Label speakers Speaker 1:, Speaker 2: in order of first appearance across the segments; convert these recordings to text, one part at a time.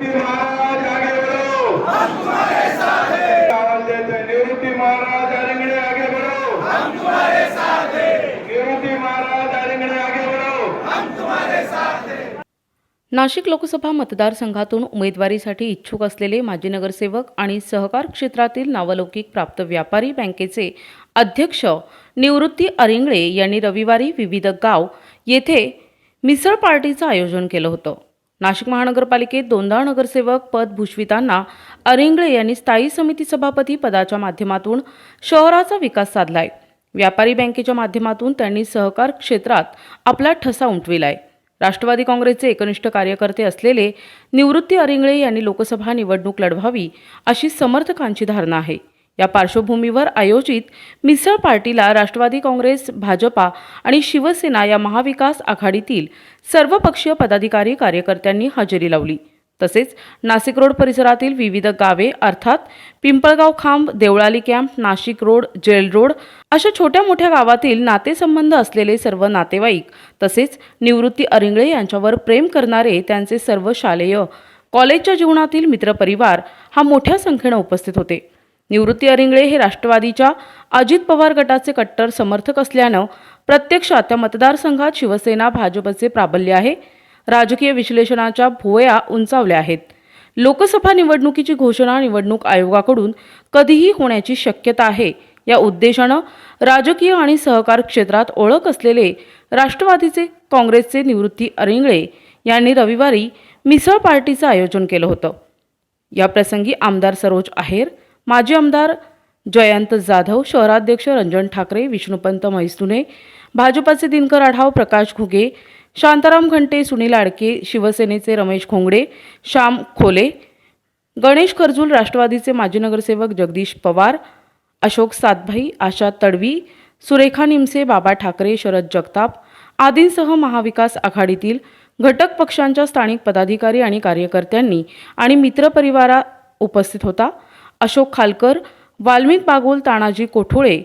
Speaker 1: महाराज आगे बढ़ो हम तुम्हारे साथ हैं आवाज देते हैं निवृत्ति महाराज आगे बढ़ो हम तुम्हारे साथ हैं निवृत्ति महाराज आगे बढ़ो
Speaker 2: नाशिक लोकसभा मतदारसंघातून उमेदवारीसाठी इच्छुक असलेले माजी नगरसेवक आणि सहकार क्षेत्रातील नावलौकिक प्राप्त व्यापारी बँकेचे अध्यक्ष निवृत्ती अरिंगळे यांनी रविवारी विविध गाव येथे मिसळ पार्टीचं आयोजन केलं होतं. नाशिक महानगरपालिकेत दोनदा नगरसेवक पद भूषवितांना अरिंगळे यांनी स्थायी समिती सभापती पदाच्या माध्यमातून शहराचा विकास साधलाय. व्यापारी बँकेच्या माध्यमातून त्यांनी सहकार क्षेत्रात आपला ठसा उमटविलाय राष्ट्रवादी काँग्रेसचे एकनिष्ठ कार्यकर्ते असलेले निवृत्ती अरिंगळे यांनी लोकसभा निवडणूक लढवावी अशी समर्थकांची धारणा आहे. या पार्श्वभूमीवर आयोजित मिसळ पार्टीला राष्ट्रवादी काँग्रेस भाजपा आणि शिवसेना या महाविकास आघाडीतील सर्वपक्षीय पदाधिकारी कार्यकर्त्यांनी हजेरी लावली. तसेच नाशिक रोड परिसरातील विविध गावे अर्थात Pimpalgaon Khamb Deolali camp Nashik road jail road अशा छोट्या मोठ्या गावातील नातेसंबंध असलेले सर्व नातेवाईक तसेच निवृत्ती अरिंगळे यांच्यावर प्रेम करणारे त्यांचे सर्व शालेय कॉलेजच्या जीवनातील मित्रपरिवार हा मोठ्या संख्येनं उपस्थित होते. निवृत्ती अरिंगळे हे राष्ट्रवादीच्या अजित पवार गटाचे कट्टर समर्थक असल्यानं प्रत्यक्षात त्या मतदारसंघात शिवसेना भाजपचे प्राबल्य आहे. राजकीय विश्लेषणाच्या भुवया उंचावल्या आहेत. लोकसभा निवडणुकीची घोषणा निवडणूक आयोगाकडून कधीही होण्याची शक्यता आहे. या उद्देशानं राजकीय आणि सहकार क्षेत्रात ओळख असलेले राष्ट्रवादीचे काँग्रेसचे निवृत्ती अरिंगळे यांनी रविवारी मिसळ पार्टीचं आयोजन केलं होतं. या प्रसंगी आमदार सरोज आहेर माजी आमदार जयंत जाधव शहराध्यक्ष रंजन ठाकरे विष्णुपंत म्हैसुने भाजपाचे दिनकर आढाव प्रकाश घुगे शांताराम घंटे सुनील आडके शिवसेनेचे रमेश खोंगडे श्याम खोले गणेश खरजूल राष्ट्रवादीचे माजी नगरसेवक जगदीश पवार अशोक सातभाई आशा तडवी सुरेखा निमसे बाबा ठाकरे शरद जगताप आदींसह महाविकास आघाडीतील घटक पक्षांच्या स्थानिक पदाधिकारी आणि कार्यकर्त्यांनी आणि मित्रपरिवारा उपस्थित होता. अशोक खालकर वाल्मिक बागोल तानाजी कोठोळे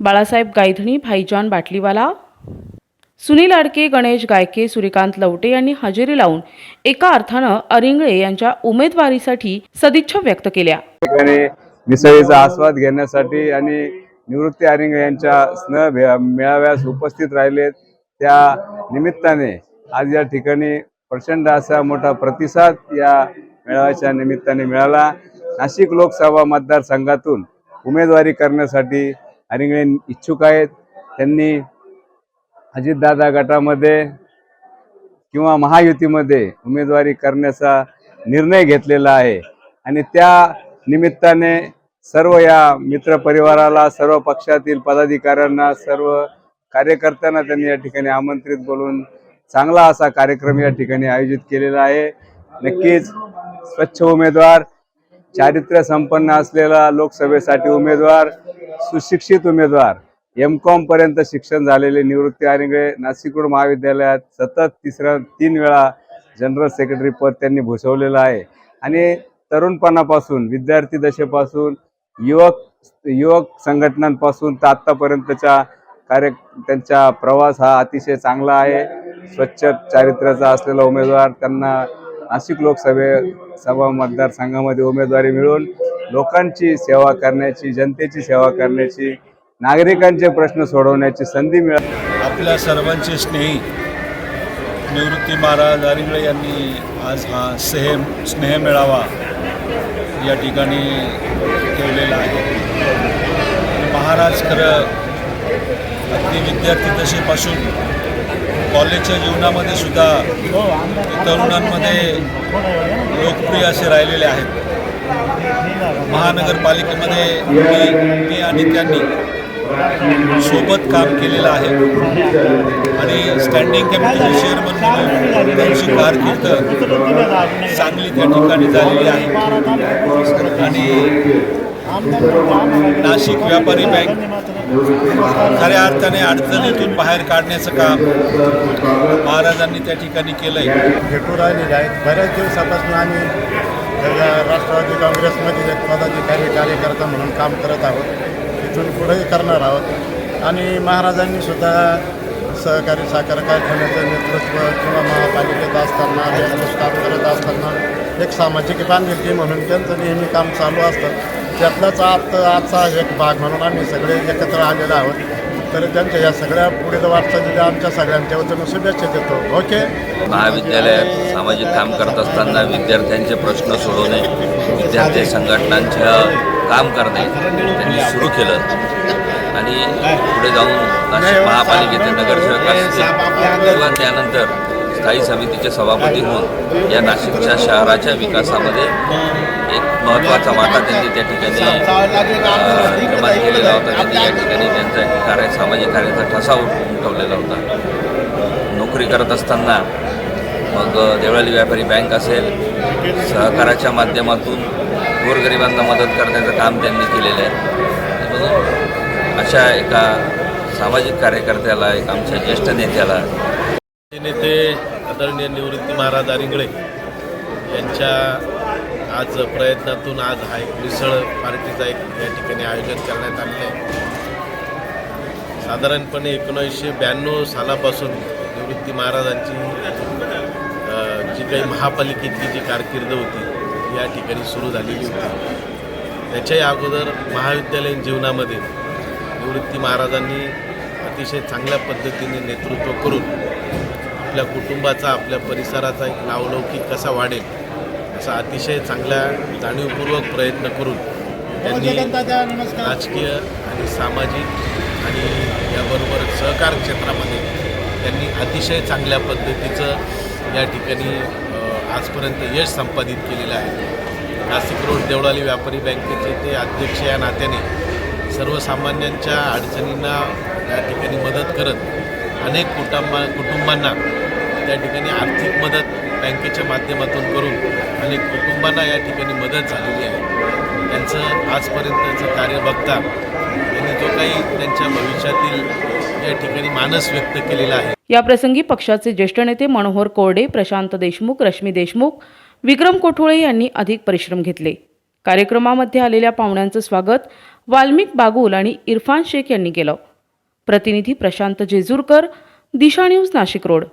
Speaker 2: बाळासाहेब गायधणी भाईजान बाटलीवाला सुनील आडके गणेश गायके सूर्यकांत लवटे यांनी हजेरी लावून एका अर्थानं अरिंगळे यांच्या उमेदवारीसाठी सदिच्छा व्यक्त केल्या.
Speaker 3: मिसळीचा आस्वाद घेण्यासाठी आणि निवृत्ती अरिंगळे यांच्या स्नेह मेळाव्यास उपस्थित राहिलेत. त्या निमित्ताने आज या ठिकाणी प्रचंड असा मोठा प्रतिसाद या मेळाव्याच्या निमित्ताने मिळाला. नाशिक लोकसभा मतदारसंघातून उमेदवारी करण्यासाठी हरिंगणे इच्छुक आहेत. त्यांनी अजितदादा गटामध्ये किंवा महायुतीमध्ये उमेदवारी करण्याचा निर्णय घेतलेला आहे. आणि त्या निमित्ताने सर्व या मित्र परिवाराला सर्व पक्षातील पदाधिकाऱ्यांना सर्व कार्यकर्त्यांना त्यांनी या ठिकाणी आमंत्रित बोलून चांगला असा कार्यक्रम या ठिकाणी आयोजित केलेला आहे. नक्कीच स्वच्छ उमेदवार चारित्र्य संपन्न असलेला लोकसभेसाठी उमेदवार सुशिक्षित उमेदवार एम कॉम पर्यंत शिक्षण झालेले निवृत्ती आरिंगळे नाशिकरोड महाविद्यालयात सतत तिसऱ्या तीन वेळा जनरल सेक्रेटरी पद त्यांनी भूषवलेलं आहे. आणि तरुणपणापासून विद्यार्थी दशेपासून युवक युवक संघटनांपासून तर आत्तापर्यंतच्या कार्य त्यांचा प्रवास हा अतिशय चांगला आहे. स्वच्छ चारित्र्याचा असलेला उमेदवार त्यांना नाशिक लोकसभे सभा मतदारसंघामध्ये उमेदवारी मिळून लोकांची सेवा करण्याची जनतेची सेवा करण्याची नागरिकांचे प्रश्न सोडवण्याची संधी मिळाली.
Speaker 4: आपल्या सर्वांचे स्नेही निवृत्ती महाराज आरिंगळे यांनी आज हा स्नेह स्नेह मेळावा या ठिकाणी ठेवलेला आहे. महाराज खरं अगदी विद्यार्थी दशेपासून कॉलेजच्या जीवनामध्ये सुद्धा ते तरुणांमध्ये लोकप्रिय असे राहिलेले आहेत. महानगरपालिकेमध्ये मी मी आणि त्यांनी सोबत काम केलेलं आहे. आणि स्टँडिंग कमिटीचे चेअरमन म्हणून त्यांची कारकीर्द चांगली त्या ठिकाणी झालेली आहे. आणि नाशिक व्यापारी बँक. खऱ्या अर्थाने अडचणीतून बाहेर काढण्याचं काम महाराजांनी त्या ठिकाणी केलंय.
Speaker 5: भेटू राहिलेले आहेत. बऱ्याच दिवसापासून आम्ही राष्ट्रवादी काँग्रेसमध्ये एक पदाधिकारी कार्यकर्ता म्हणून काम करत आहोत. इथून पुढेही करणार आहोत. आणि महाराजांनी सुद्धा सहकारी साखर कारखान्याचं नेतृत्व किंवा महापालिकेत असताना काम करत असताना एक सामाजिक बांधिलकी म्हणून त्यांचं नेहमी काम चालू असतं. त्यातलाच आज आजचा एक भाग म्हणून आम्ही सगळे एकत्र आलेलो आहोत. तर त्यांच्या या सगळ्या पुढे वाटचालीला आमच्या सगळ्यांच्या वतीनं शुभेच्छा देतो. ओके?
Speaker 6: महाविद्यालयात सामाजिक काम करत असताना विद्यार्थ्यांचे प्रश्न सोडवणे विद्यार्थी संघटनांचं काम करणे त्यांनी सुरू केलं. आणि पुढे जाऊन नाशिक महापालिकेचे नगरसेवक असतील. किंवा त्यानंतर स्थायी समितीचे सभापती होऊन या नाशिकच्या शहराच्या विकासामध्ये एक महत्त्वाचा वाटा त्यांनी त्या ठिकाणी निर्माण केलेला होता. त्यांनी या ठिकाणी त्यांचा कार्य सामाजिक कार्याचा ठसा उठवलेला होता. नोकरी करत असताना मग देवळाली व्यापारी बँक असेल सहकाराच्या माध्यमातून गोरगरिबांना मदत करण्याचं काम त्यांनी केलेलं आहे. म्हणून अशा एका सामाजिक कार्यकर्त्याला एक आमच्या ज्येष्ठ नेत्याला
Speaker 7: नेते आदरणीय निवृत्ती महाराज आरिंगळे यांच्या आज प्रयत्नातून आज हा एक मिसळ पार्टीचा एक या ठिकाणी आयोजन करण्यात आलेलं आहे. साधारणपणे एकोणीसशे ब्याण्णव सालापासून निवृत्ती महाराजांची जी काही महापालिकेतली जी कारकीर्द होती या ठिकाणी सुरू झालेली होती. त्याच्याही अगोदर महाविद्यालयीन जीवनामध्ये निवृत्ती महाराजांनी अतिशय चांगल्या पद्धतीने नेतृत्व करून आपल्या कुटुंबाचा आपल्या परिसराचा एक नावलौकिक कसा वाढेल असा अतिशय चांगल्या जाणीवपूर्वक प्रयत्न करून त्यांनी राजकीय आणि सामाजिक आणि याबरोबर सहकार क्षेत्रामध्ये त्यांनी अतिशय चांगल्या पद्धतीचं या ठिकाणी आजपर्यंत यश संपादित केलेलं आहे. नाशिक रोड देवळाली व्यापारी बँकेचे ते अध्यक्ष या नात्याने सर्वसामान्यांच्या अडचणींना या ठिकाणी मदत करत अनेक कुटुंबा कुटुंबांना त्या ठिकाणी आर्थिक मदत बँकेच्या माध्यमातून करून अनेक कुटुंबांना या ठिकाणी मदत झालेली आहे. त्यांचं आजपर्यंतचं कार्य बघता त्यांनी जो काही त्यांच्या भविष्यातील या ठिकाणी मानस व्यक्त केलेला आहे.
Speaker 2: याप्रसंगी पक्षाचे ज्येष्ठ नेते मनोहर कोरडे प्रशांत देशमुख रश्मी देशमुख विक्रम कोठोळे यांनी अधिक परिश्रम घेतले. कार्यक्रमामध्ये आलेल्या पाहुण्यांचं स्वागत वाल्मिक बागुल आणि इरफान शेख यांनी केलं. प्रतिनिधी प्रशांत जेजूरकर दिशा न्यूज नाशिक रोड.